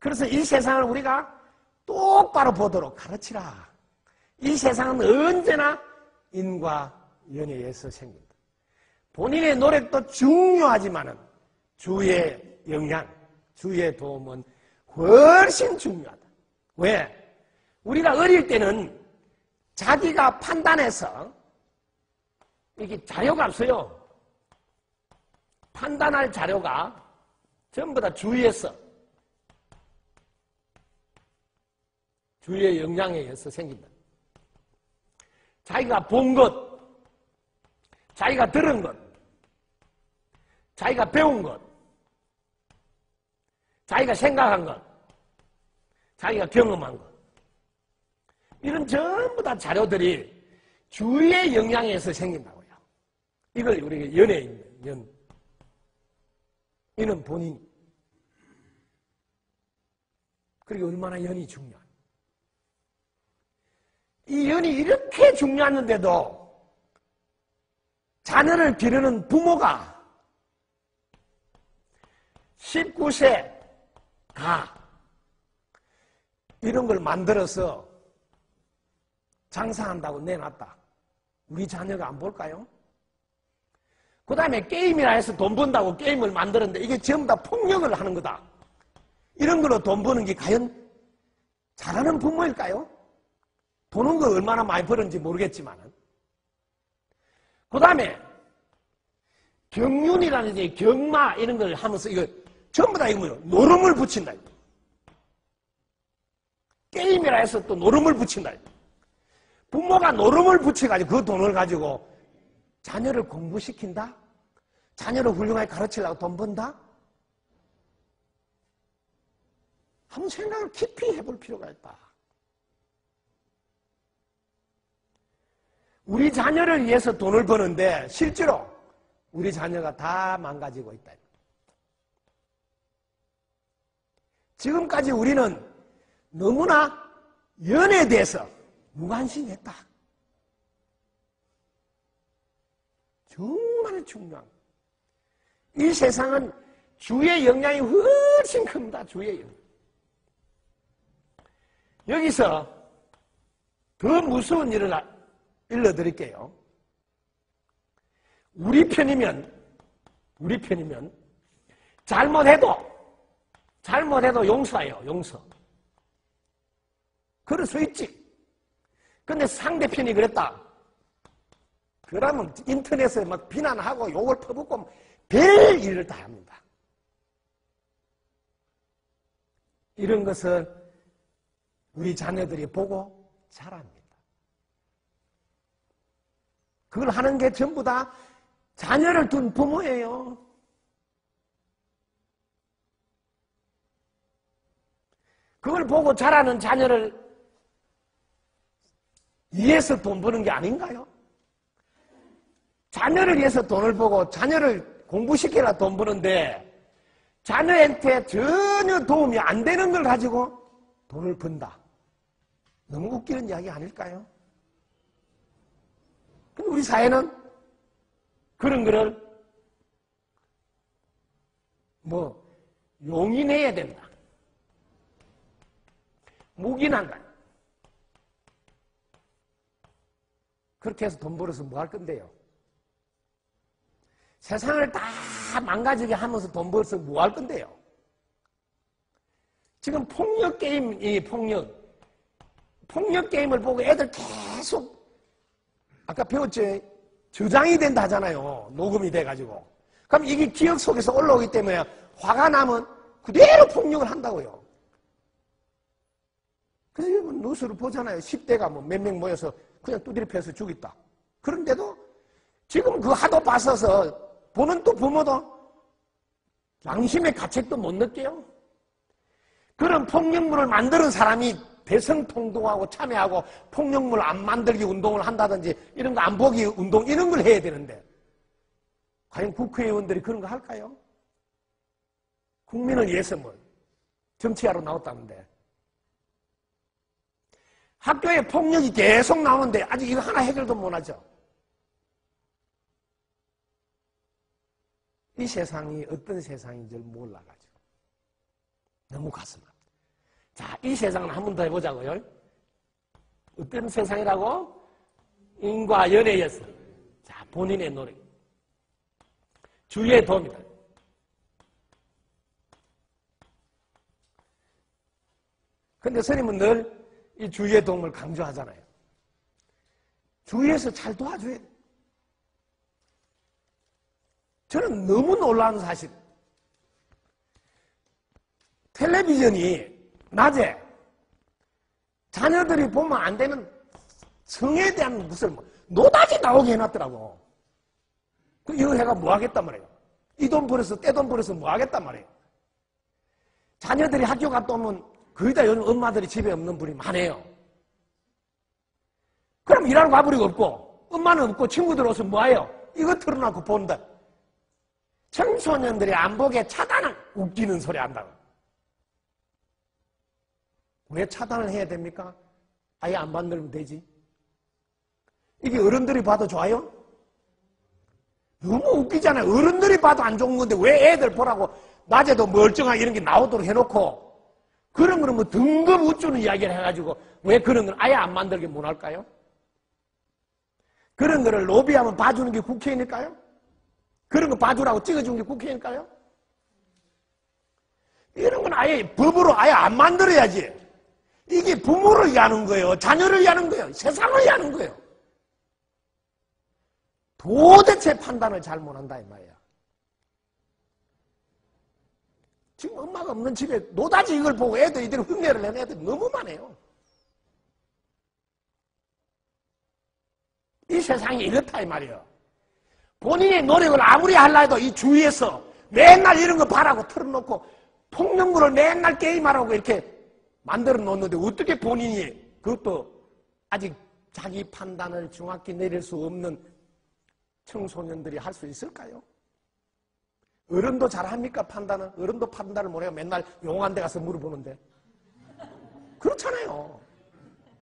그래서 이 세상을 우리가 똑바로 보도록 가르치라. 이 세상은 언제나 인과 연애에서 생긴다. 본인의 노력도 중요하지만은 주의 영향, 주의 도움은 훨씬 중요하다. 왜? 우리가 어릴 때는 자기가 판단해서 이게 자료가 없어요. 판단할 자료가 전부 다 주위에서 주위의 영향에 의해서 생긴다. 자기가 본 것, 자기가 들은 것, 자기가 배운 것, 자기가 생각한 것, 자기가 경험한 것. 이런 전부 다 자료들이 주위의 영향에서 생긴다고요. 이걸 우리가 연예인, 연. 이는 본인. 그리고 얼마나 연이 중요한. 이 연이 이렇게 중요한데도 자녀를 기르는 부모가 19세 가 이런 걸 만들어서 장사한다고 내놨다. 우리 자녀가 안 볼까요? 그 다음에 게임이라 해서 돈 번다고 게임을 만들었는데 이게 전부 다 폭력을 하는 거다. 이런 걸로 돈 버는 게 과연 잘하는 부모일까요? 보는 거 얼마나 많이 벌었는지 모르겠지만은. 그 다음에 경륜이라든지 경마 이런 걸 하면서 이거 전부 다 이거 뭐요? 노름을 붙인다. 게임이라 해서 또 노름을 붙인다. 부모가 노름을 붙여가지고 그 돈을 가지고 자녀를 공부시킨다? 자녀를 훌륭하게 가르치려고 돈 번다? 한번 생각을 깊이 해볼 필요가 있다. 우리 자녀를 위해서 돈을 버는데 실제로 우리 자녀가 다 망가지고 있다. 지금까지 우리는 너무나 연애에 대해서 무관심했다. 정말 중요한. 이 세상은 주의 영향이 훨씬 큽니다. 주의 영향. 여기서 더 무서운 일을 일러드릴게요. 우리 편이면, 우리 편이면, 잘못해도, 잘못해도 용서해요, 용서. 그럴 수 있지. 근데 상대편이 그랬다. 그러면 인터넷에 막 비난하고 욕을 퍼붓고 별 일을 다 합니다. 이런 것을 우리 자녀들이 보고 자랍니다. 그걸 하는 게 전부 다 자녀를 둔 부모예요. 그걸 보고 자라는 자녀를 위해서 돈 버는 게 아닌가요? 자녀를 위해서 돈을 벌고 자녀를 공부시켜라 돈 버는데 자녀한테 전혀 도움이 안 되는 걸 가지고 돈을 번다. 너무 웃기는 이야기 아닐까요? 우리 사회는 그런 거를 뭐 용인해야 된다. 묵인한다. 그렇게 해서 돈 벌어서 뭐 할 건데요? 세상을 다 망가지게 하면서 돈 벌어서 뭐 할 건데요? 지금 폭력 게임, 이 폭력, 폭력 게임을 보고 애들 계속, 아까 배웠죠? 저장이 된다 하잖아요. 녹음이 돼가지고. 그럼 이게 기억 속에서 올라오기 때문에 화가 나면 그대로 폭력을 한다고요. 그래서 뭐 뉴스를 보잖아요. 10대가 뭐 몇 명 모여서 그냥 두드려 패서 죽였다. 그런데도 지금 그 하도 봤어서 보는 또 부모도 양심의 가책도 못 느껴요. 그런 폭력물을 만드는 사람이 대성통동하고 참여하고 폭력물 안 만들기 운동을 한다든지 이런 거 안 보기 운동 이런 걸 해야 되는데 과연 국회의원들이 그런 거 할까요? 국민을 위해서 뭘 정치하러 나왔다는데 학교에 폭력이 계속 나오는데 아직 이거 하나 해결도 못하죠. 이 세상이 어떤 세상인 줄 몰라가지고 너무 가슴 아프다. 자, 이 세상을 한 번 더 해보자고요. 어떤 세상이라고? 인과 연애였어. 자, 본인의 노력. 주위의 도움이다. 근데 스님은 늘 이 주위의 도움을 강조하잖아요. 주위에서 잘 도와줘야 돼. 저는 너무 놀라운 사실. 텔레비전이 낮에 자녀들이 보면 안 되는 성에 대한 무슨 뭐 노다지 나오게 해놨더라고. 그 이거 해가 뭐 하겠단 말이에요. 이 돈 벌어서 떼돈 벌어서 뭐 하겠단 말이에요. 자녀들이 학교 갔다 오면 거의 다 요즘 엄마들이 집에 없는 분이 많아요. 그럼 일하러 가버리고 없고 엄마는 없고 친구들 오서 뭐해요? 이거 틀어놓고 본다. 청소년들이 안 보게 차단을 웃기는 소리 한다고. 왜 차단을 해야 됩니까? 아예 안 만들면 되지. 이게 어른들이 봐도 좋아요? 너무 웃기잖아요. 어른들이 봐도 안 좋은 건데 왜 애들 보라고 낮에도 멀쩡하게 이런 게 나오도록 해놓고 그런 거는 뭐 등급 우쭈는 이야기를 해가지고 왜 그런 걸 아예 안 만들게 못 할까요? 그런 거를 로비하면 봐주는 게 국회의원일까요? 그런 거 봐주라고 찍어주는 게 국회의원일까요? 이런 건 아예 법으로 아예 안 만들어야지. 이게 부모를 위하는 거예요. 자녀를 위하는 거예요. 세상을 위하는 거예요. 도대체 판단을 잘 못한다 이 말이야. 지금 엄마가 없는 집에 노다지 이걸 보고 애들 이들 흉내를 내는 애들 너무 많아요. 이 세상이 이렇다 이 말이에요. 본인의 노력을 아무리 하려 해도 이 주위에서 맨날 이런 거 바라고 틀어놓고 폭력물을 맨날 게임하라고 이렇게 만들어 놓는데 어떻게 본인이 그것도 아직 자기 판단을 정확히 내릴 수 없는 청소년들이 할 수 있을까요? 어른도 잘합니까 판단을? 어른도 판단을 못해요. 맨날 용한 데 가서 물어보는데. 그렇잖아요.